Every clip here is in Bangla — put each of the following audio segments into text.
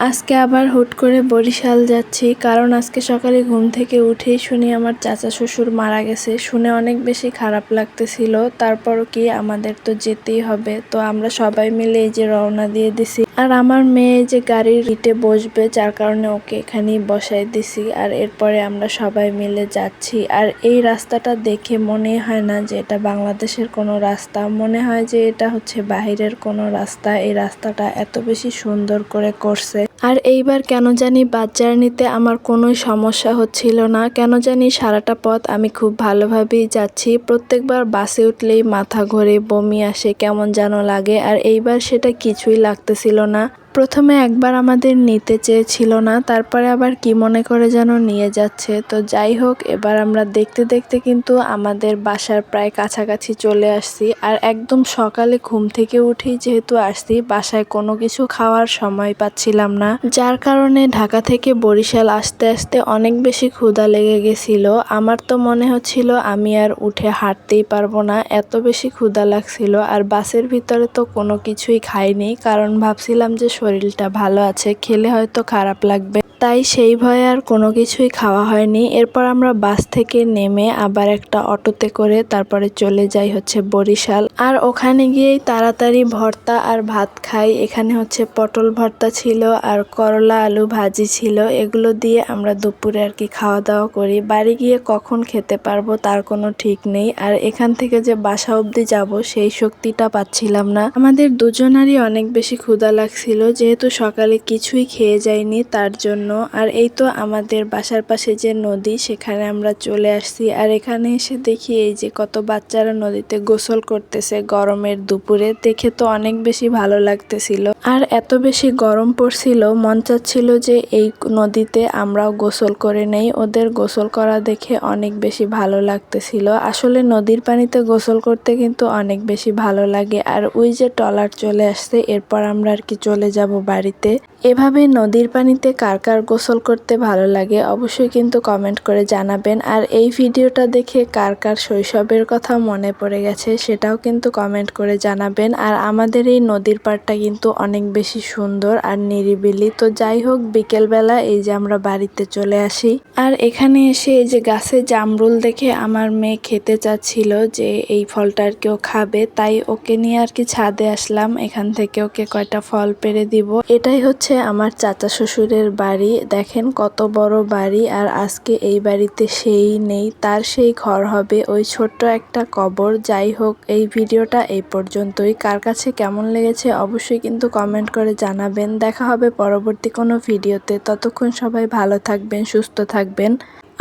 আজকে আবার হুট করে বরিশাল যাচ্ছি, কারণ আজকে সকালে ঘুম থেকে উঠেই শুনি আমার চাচা শ্বশুর মারা গেছে। শুনে অনেক বেশি খারাপ লাগতেছিল। তারপরও কি আমাদের তো যেতেই হবে। তো আমরা সবাই মিলে এই যে রওনা দিয়ে দিছি। আর আমার মেয়ে যে গাড়ির ইটে বসবে, যার কারণে ওকে এখানেই বসাই দিছি। আর এরপরে আমরা সবাই মিলে যাচ্ছি। আর এই রাস্তাটা দেখে মনে হয় না যে এটা বাংলাদেশের কোনো রাস্তা। মনে হয় যে এটা হচ্ছে বাহিরের কোনো রাস্তা। এই রাস্তাটা এত বেশি সুন্দর করে করছে। আর এইবার কেন জানি বাস জার্নিতে আমার কোনো সমস্যা হচ্ছিল না। কেন জানি সারাটা পথ আমি খুব ভালোভাবেই যাচ্ছি। প্রত্যেকবার বাসে উঠলেই মাথা ঘোরে, বমি আসে, কেমন যেন লাগে। আর এইবার সেটা কিছুই লাগতেছিল না প্রথমে একবার আমাদের নিতে চেয়েছিল না, তারপরে আবার কি মনে করে যেন নিয়ে যাচ্ছে। তো যাই হোক, এবার আমরা দেখতে দেখতে কিন্তু আমাদের বাসার প্রায় কাছাকাছি চলে আসছি। আর একদম সকালে ঘুম থেকে উঠেই যেহেতু আসছি, বাসায় কোনো কিছু খাওয়ার সময় পাচ্ছিলাম না। যার কারণে ঢাকা থেকে বরিশাল আসতে আসতে অনেক বেশি ক্ষুধা লেগে গেছিল। আমার তো মনে হচ্ছিল আমি আর উঠে হাঁটতেই পারব না, এত বেশি ক্ষুধা লাগছিল। আর বাসের ভিতরে তো কোনো কিছুই খাইনি, কারণ ভাবছিলাম যে শরীরটা ভালো আছে খেলে হয়তো খারাপ লাগবে। তাই সেই ভয়ে আর কোনো কিছুই খাওয়া হয়নি। এরপর আমরা বাস থেকে নেমে আবার একটা অটোতে করে তারপরে চলে যাই হচ্ছে বরিশাল। আর ওখানে গিয়েই তাড়াতাড়ি ভর্তা আর ভাত খাই। এখানে হচ্ছে পটল ভর্তা ছিল আর করলা, আলু ভাজি ছিল। এগুলো দিয়ে আমরা দুপুরে আর কি খাওয়া দাওয়া করি। বাড়ি গিয়ে কখন খেতে পারব তার কোনো ঠিক নেই। আর এখান থেকে যে বাসা অবধি যাব সেই শক্তিটা পাচ্ছিলাম না। আমাদের দুজনারই অনেক বেশি ক্ষুধা লাগছিল। যেহেতু সকালে কিছুই খেয়ে যায়নি তার জন্য আর এই তো আমাদের বাসার পাশে যে নদী, সেখানে আমরা চলে আসছি। আর এখানে এসে দেখি এই যে কত বাচ্চারা নদীতে গোসল করতেছে গরমের দুপুরে। দেখে তো অনেক বেশি ভালো লাগতেছিল। আর এত বেশি গরম পড়ছিল, মন চাচ্ছিল যে এই নদীতে আমরাও গোসল করে নেই। ওদের গোসল করা দেখে অনেক বেশি ভালো লাগতেছিল। আসলে নদীর পানিতে গোসল করতে কিন্তু অনেক বেশি ভালো লাগে। আর ওই যে টলার চলে আসছে, এরপর আমরা আর কি চলে যাব বাড়িতে। এভাবে নদীর পানিতে কার কার গোসল করতে ভালো লাগে, অবশ্যই কিন্তু কমেন্ট করে জানাবেন। আর এই ভিডিওটা দেখে কার কার শৈশবের কথা মনে পড়ে গেছে সেটাও কিন্তু কমেন্ট করে জানাবেন। আর আমাদের এই নদীর পাড়টা কিন্তু অনেক বেশি সুন্দর আর নিরিবিলি। তো যাই হোক, বিকেলবেলা এই যে আমরা বাড়িতে চলে আসি। আর এখানে এসে এই যে গাছে জামরুল দেখে আমার মেয়ে খেতে চাচ্ছিল যে এই ফলটা আর কেউ খাবে। তাই ওকে নিয়ে আর কি ছাদে আসলাম। এখান থেকে ওকে কয়টা ফল পেরে দিব। এটাই হচ্ছে আমার চাচা শ্বশুরের বাড়ি দেখেন কত বড় বাড়ি আর আজকে এই বাড়িতে সেই নেই, তার সেই ঘর হবে, ওই ছোট্ট একটা কবর। যাই হোক, এই ভিডিওটা এই পর্যন্তই। কার কাছে কেমন লেগেছে অবশ্যই কিন্তু কমেন্ট করে জানাবেন। দেখা হবে পরবর্তী কোনো ভিডিওতে। ততক্ষণ সবাই ভালো থাকবেন, সুস্থ থাকবেন।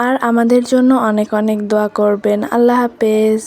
আর আমাদের জন্য অনেক অনেক দোয়া করবেন। আল্লাহ হাফেজ।